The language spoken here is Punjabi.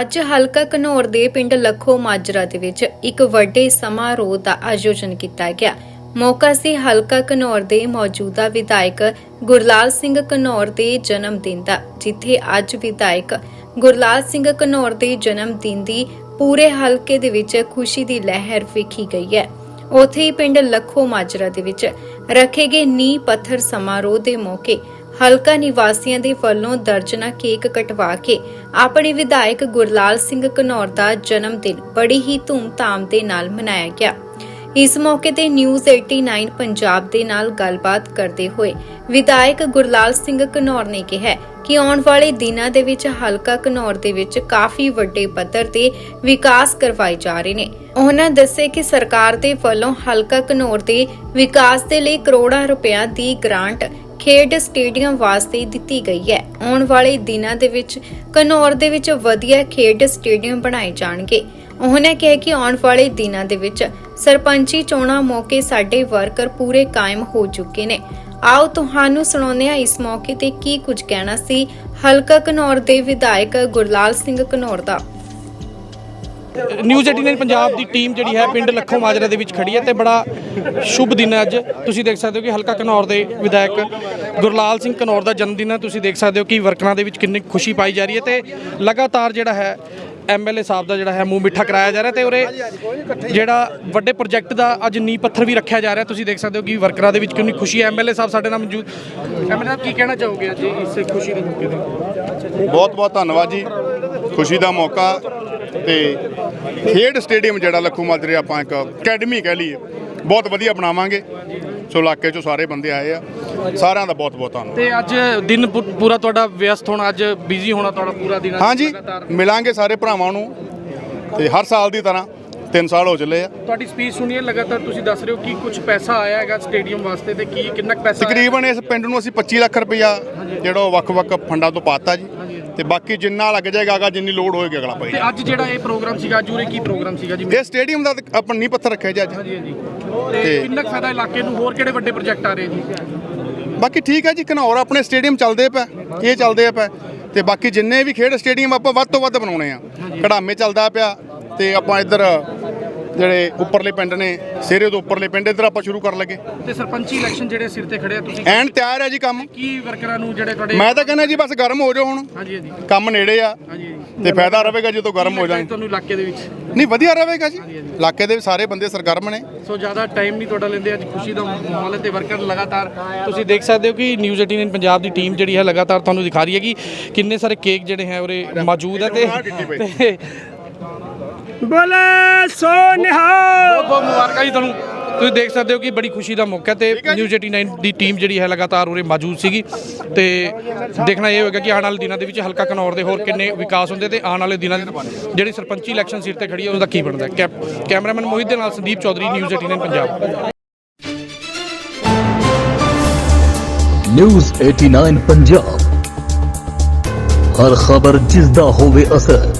ਅੱਜ ਹਲਕਾ ਘਨੌਰ ਦੇ ਪਿੰਡ ਲੱਖੋ ਮਾਜਰਾ ਦੇ ਵਿੱਚ ਇੱਕ ਵੱਡੇ ਸਮਾਰੋਹ ਦਾ ਆਯੋਜਨ ਕੀਤਾ ਗਿਆ। ਮੌਕਾ ਸੀ ਹਲਕਾ ਘਨੌਰ ਦੇ ਮੌਜੂਦਾ ਵਿਧਾਇਕ ਗੁਰਲਾਲ ਸਿੰਘ ਘਨੌਰ ਦੇ ਜਨਮ ਦਿਨ ਦਾ, ਜਿੱਥੇ ਅੱਜ ਵਿਧਾਇਕ ਗੁਰਲਾਲ ਸਿੰਘ ਘਨੌਰ ਦੇ ਜਨਮ ਦਿਨ ਦੀ ਪੂਰੇ ਹਲਕੇ ਦੇ ਵਿੱਚ ਖੁਸ਼ੀ ਦੀ ਲਹਿਰ ਵੇਖੀ ਗਈ ਹੈ। ਉਥੇ ਹੀ ਪਿੰਡ ਲੱਖੋ ਮਾਜਰਾ ਦੇ ਵਿੱਚ ਰੱਖੇ ਗਏ ਨੀ ਪੱਥਰ ਸਮਾਰੋਹ ਦੇ ਮੌਕੇ ਹਲਕਾ ਨਿਵਾਸੀਆਂ ਦੇ ਵੱਲੋਂ ਦਰਜਨਾ ਕੇਕ ਕਟਵਾ ਕੇ ਆਪਣੇ ਵਿਧਾਇਕ ਗੁਰਲਾਲ ਸਿੰਘ ਘਨੌਰ ਦਾ ਜਨਮ ਦਿਨ ਬੜੀ ਹੀ ਧੂਮ-ਧਾਮ ਦੇ ਨਾਲ ਮਨਾਇਆ ਗਿਆ। ਇਸ ਮੌਕੇ ਤੇ ਨਿਊਜ਼ 89 ਪੰਜਾਬ ਦੇ ਨਾਲ ਗੱਲਬਾਤ ਕਰਦੇ ਹੋਏ ਵਿਧਾਇਕ ਗੁਰਲਾਲ ਸਿੰਘ ਘਨੌਰ ਨੇ ਕਿਹਾ ਕਿ ਆਉਣ ਵਾਲੇ ਦਿਨਾਂ ਦੇ ਵਿੱਚ ਹਲਕਾ ਘਨੌਰ ਦੇ ਵਿੱਚ ਕਾਫੀ ਵੱਡੇ ਪੱਧਰ ਤੇ ਵਿਕਾਸ ਕਰਵਾਏ ਜਾ ਰਹੇ ਨੇ। ਉਹਨਾਂ ਦੱਸੇ ਕਿ ਸਰਕਾਰ ਦੇ ਵੱਲੋਂ ਹਲਕਾ ਘਨੌਰ ਦੇ ਵਿਕਾਸ ਦੇ ਲਈ ਕਰੋੜਾਂ ਰੁਪਏ ਦੀ ਗ੍ਰਾਂਟ ਖੇਡ ਸਟੇਡੀਅਮ ਵਾਸਤੇ ਦਿੱਤੀ ਗਈ ਹੈ। ਆਉਣ ਵਾਲੇ ਦਿਨਾਂ ਦੇ ਵਿੱਚ ਘਨੌਰ ਦੇ ਵਿੱਚ ਵਧੀਆ ਖੇਡ ਸਟੇਡੀਅਮ ਬਣਾਏ ਜਾਣਗੇ। ਉਹਨਾਂ ਕਿਹਾ ਕਿ ਆਉਣ ਵਾਲੇ ਦਿਨਾਂ ਦੇ ਵਿੱਚ ਸਰਪੰਚੀ ਚੋਣਾਂ ਮੌਕੇ ਸਾਡੇ ਵਰਕਰ ਪੂਰੇ ਕਾਇਮ ਹੋ ਚੁੱਕੇ ਨੇ। ਆਓ ਤੁਹਾਨੂੰ ਸੁਣਾਉਂਦੇ ਹਾਂ ਇਸ ਮੌਕੇ ਤੇ ਕੀ ਕੁਝ ਕਹਿਣਾ ਸੀ ਹਲਕਾ ਘਨੌਰ ਦੇ ਵਿਧਾਇਕ ਗੁਰਲਾਲ ਸਿੰਘ ਘਨੌਰ ਦਾ। ਨਿਊਜ਼ 89 ਪੰਜਾਬ ਦੀ ਟੀਮ ਜਿਹੜੀ ਹੈ ਪਿੰਡ ਲੱਖੋ ਮਾਜਰਾ ਦੇ ਵਿੱਚ ਖੜੀ ਹੈ ਤੇ ਬੜਾ ਸ਼ੁਭ ਦਿਨ ਹੈ ਅੱਜ। ਤੁਸੀਂ ਦੇਖ ਸਕਦੇ ਹੋ ਕਿ ਹਲਕਾ ਘਨੌਰ ਦੇ ਵਿਧਾਇਕ ਗੁਰਲਾਲ ਸਿੰਘ ਘਨੌਰ ਦਾ ਜਨਮ ਦਿਨ ਹੈ। ਤੁਸੀਂ ਦੇਖ ਸਕਦੇ ਹੋ ਕਿ ਵਰਕਰਾਂ ਦੇ ਵਿੱਚ ਕਿੰਨੀ ਖੁਸ਼ੀ ਪਾਈ ਜਾ ਰਹੀ ਹੈ ਤੇ ਲਗਾਤਾਰ ਜਿਹੜਾ ਹੈ ਐਮਐਲਏ ਸਾਹਿਬ ਦਾ ਜਿਹੜਾ ਹੈ ਮੂੰਹ ਮਿੱਠਾ ਕਰਾਇਆ ਜਾ ਰਿਹਾ ਤੇ ਉਰੇ ਜਿਹੜਾ ਵੱਡੇ ਪ੍ਰੋਜੈਕਟ ਦਾ ਅੱਜ ਨੀਂਹ ਪੱਥਰ ਵੀ ਰੱਖਿਆ ਜਾ ਰਿਹਾ। ਤੁਸੀਂ ਦੇਖ ਸਕਦੇ ਹੋ ਕਿ ਵਰਕਰਾਂ ਦੇ ਵਿੱਚ ਕਿੰਨੀ ਖੁਸ਼ੀ ਹੈ। ਐਮਐਲਏ ਸਾਹਿਬ ਸਾਡੇ ਨਾਲ ਮੌਜੂਦ ਐਮਐਲਏ ਸਾਹਿਬ, ਕੀ ਕਹਿਣਾ ਚਾਹੋਗੇ ਅੱਜ ਇਸ ਖੁਸ਼ੀ ਦੇ ਮੌਕੇ ਤੇ? ਬਹੁਤ ਬਹੁਤ ਧੰਨਵਾਦ ਜੀ। ਖੁਸ਼ੀ ਦਾ ਮੌਕਾ ਤੇ ਖੇਡ ਸਟੇਡੀਅਮ ਜਿਹੜਾ ਲੱਖੂ ਮਾਜਰੇ ਆਪਾਂ ਇੱਕ ਅਕੈਡਮੀ ਕਹਿ ਲਈਏ। ਬਹੁਤ ਵਧੀਆ ਬਣਾਵਾਂਗੇ। ਸੋ ਇਲਾਕੇ ਚੋਂ ਸਾਰੇ ਬੰਦੇ ਆਏ ਆ। ਸਾਰਿਆਂ ਦਾ ਬਹੁਤ ਬਹੁਤ ਧੰਨਵਾਦ। ਤੇ ਅੱਜ ਦਿਨ ਪੂ- ਪੂਰਾ ਤੁਹਾਡਾ ਵਿਅਸਤ ਹੋਣਾ ਅੱਜ ਬਿਜ਼ੀ ਹੋਣਾ ਤੁਹਾਡਾ ਪੂਰਾ ਦਿਨ ਅੱਜ ਹਾਂਜੀ ਲਗਾਤਾਰ। ਮਿਲਾਂਗੇ ਸਾਰੇ ਭਰਾਵਾਂ ਨੂੰ। ਤੇ ਹਰ ਸਾਲ ਦੀ ਤਰ੍ਹਾਂ 3 ਸਾਲ ਹੋ ਚੱਲੇ ਆ। ਤੁਹਾਡੀ ਸਪੀਚ ਸੁਣੀਏ ਲਗਾਤਾਰ ਤੁਸੀਂ ਦੱਸ ਰਹੇ ਹੋ ਕਿ ਕੁਝ ਪੈਸਾ ਆਇਆ ਹੈਗਾ ਸਟੇਡੀਅਮ ਵਾਸਤੇ ਤੇ ਕੀ ਕਿੰਨਾ ਕੁ ਪੈਸਾ ਆਇਆ? ਤਕਰੀਬਨ ਇਸ ਪਿੰਡ ਨੂੰ ਅਸੀਂ 25 ਲੱਖ ਰੁਪਇਆ ਜਿਹੜਾ ਉਹ ਵੱਖ-ਵੱਖ ਫੰਡਾਂ ਤੋਂ ਪਾਤਾ ਜੀ। ਤੇ ਬਾਕੀ ਜਿੰਨਾ ਲੱਗ ਜਾਏਗਾ ਅਗਾ ਜਿੰਨੀ ਲੋਡ ਹੋਏਗੀ ਅਗਲਾ ਭਾਈ ਤੇ ਅੱਜ ਜਿਹੜਾ ਇਹ ਪ੍ਰੋਗਰਾਮ ਸੀਗਾ ਅੱਜ ਉਰੇ ਕੀ ਪ੍ਰੋਗਰਾਮ ਸੀਗਾ ਜੀ? ਇਹ ਸਟੇਡੀਅਮ ਦਾ ਆਪਾਂ ਨੀਂਹ ਪੱਥਰ ਰੱਖਿਆ ਜੀ ਅੱਜ। ਹਾਂਜੀ ਹਾਂਜੀ। ਤੇ ਕਿੰਨਾ ਫਾਇਦਾ ਇਲਾਕੇ ਨੂੰ? ਹੋਰ ਕਿਹੜੇ ਵੱਡੇ ਪ੍ਰੋਜੈਕਟ ਆ ਰਹੇ ਜੀ? ਬਾਕੀ ਠੀਕ ਹੈ ਜੀ ਘਨੌਰ ਆਪਣੇ ਸਟੇਡੀਅਮ ਚੱਲਦੇ ਪਏ ਇਹ ਚੱਲਦੇ ਪਏ। ਤੇ ਬਾਕੀ ਜਿੰਨੇ ਵੀ ਖੇਡ ਸਟੇਡੀਅਮ ਆਪਾਂ ਵੱਧ ਤੋਂ ਵੱਧ ਬਣਾਉਣੇ ਆ। ਕਢਾਮੇ ਚੱਲਦਾ ਪਿਆ ਤੇ ਆਪਾਂ ਇੱਧਰ ਜਿਹੜੇ ਉੱਪਰਲੇ ਪਿੰਡ ਨੇ ਸਿਰੇ ਤੋਂ ਉੱਪਰਲੇ ਪਿੰਡ ਇੱਧਰ ਆਪਾਂ ਸ਼ੁਰੂ ਕਰਨ ਲੱਗੇ। ਤੇ ਸਰਪੰਚੀ ਇਲੈਕਸ਼ਨ ਜਿਹੜੇ ਸਿਰ ਤੇ ਖੜੇ ਆ ਤੁਸੀਂ ਐਨ ਤਿਆਰ ਹੈ ਜੀ ਕੰਮ। ਕੀ ਵਰਕਰਾਂ ਨੂੰ ਜਿਹੜੇ ਤੁਹਾਡੇ ਮੈਂ ਤਾਂ ਕਹਿੰਦਾ ਜੀ ਬਸ ਗਰਮ ਹੋ ਜਾਓ ਹੁਣ। ਹਾਂਜੀ ਹਾਂਜੀ। ਕੰਮ ਨੇੜੇ ਆ। ਹਾਂਜੀ ਤੇ ਫਾਇਦਾ ਰਹੇਗਾ ਜਦੋਂ ਗਰਮ ਹੋ ਜਾਣ ਤੁਹਾਨੂੰ ਇਲਾਕੇ ਦੇ ਵਿੱਚ? ਨਹੀਂ ਵਧੀਆ ਰਹੇਗਾ ਜੀ। ਇਲਾਕੇ ਦੇ ਸਾਰੇ ਬੰਦੇ ਸਰਗਰਮ ਨੇ। ਸੋ ਜ਼ਿਆਦਾ ਟਾਈਮ ਨਹੀਂ ਤੁਹਾਡਾ ਲੈਂਦੇ ਅੱਜ ਖੁਸ਼ੀ ਦਾ ਮਾਹੌਲ ਤੇ ਵਰਕਰ ਲਗਾਤਾਰ ਤੁਸੀਂ ਦੇਖ ਸਕਦੇ ਹੋ ਕਿ ਨਿਊਜ਼ 18 ਪੰਜਾਬ ਦੀ ਟੀਮ ਜਿਹੜੀ ਹੈ ਲਗਾਤਾਰ ਤੁਹਾਨੂੰ ਦਿਖਾ ਰਹੀ ਹੈ ਕਿ ਕਿੰਨੇ ਸਾਰੇ ਕੇਕ ਜਿਹੜੇ ਹੈ ਉਰੇ ਮੌਜੂਦ ਹੈ ਤੇ ਬੋਲੇ ਸੋ ਨਿਹਾਲ। ਬਹੁਤ ਬਹੁਤ ਮੁਬਾਰਕਾਂ ਜੀ ਤੁਹਾਨੂੰ। ਤੁਸੀਂ ਦੇਖ ਸਕਦੇ ਹੋ ਕਿ ਬੜੀ ਖੁਸ਼ੀ ਦਾ ਮੌਕਾ ਤੇ ਨਿਊਜ਼ 89 ਦੀ ਟੀਮ ਜਿਹੜੀ ਹੈ ਲਗਾਤਾਰ ਉਰੇ ਮੌਜੂਦ ਸੀਗੀ। ਤੇ ਦੇਖਣਾ ਇਹ ਹੋਵੇਗਾ ਕਿ ਆਉਣ ਵਾਲੇ ਦਿਨਾਂ ਦੇ ਵਿੱਚ ਹਲਕਾ ਘਨੌਰ ਦੇ ਹੋਰ ਕਿੰਨੇ ਵਿਕਾਸ ਹੁੰਦੇ ਤੇ ਆਉਣ ਵਾਲੇ ਦਿਨਾਂ ਦੇ ਜਿਹੜੀ ਸਰਪੰਚੀ ਇਲੈਕਸ਼ਨ ਸਿਰ ਤੇ ਖੜੀ ਹੈ ਉਹਦਾ ਕੀ ਬਣਦਾ ਕੈਮਰਾਮੈਨ ਮੋਹਿਤ ਦੇ ਨਾਲ ਸੰਦੀਪ ਚੌਧਰੀ ਨਿਊਜ਼ 89 ਪੰਜਾਬ। ਨਿਊਜ਼ 89 ਪੰਜਾਬ। ਹਰ ਖਬਰ ਜਿਸ ਦਾ ਹੋਵੇ ਅਸਰ।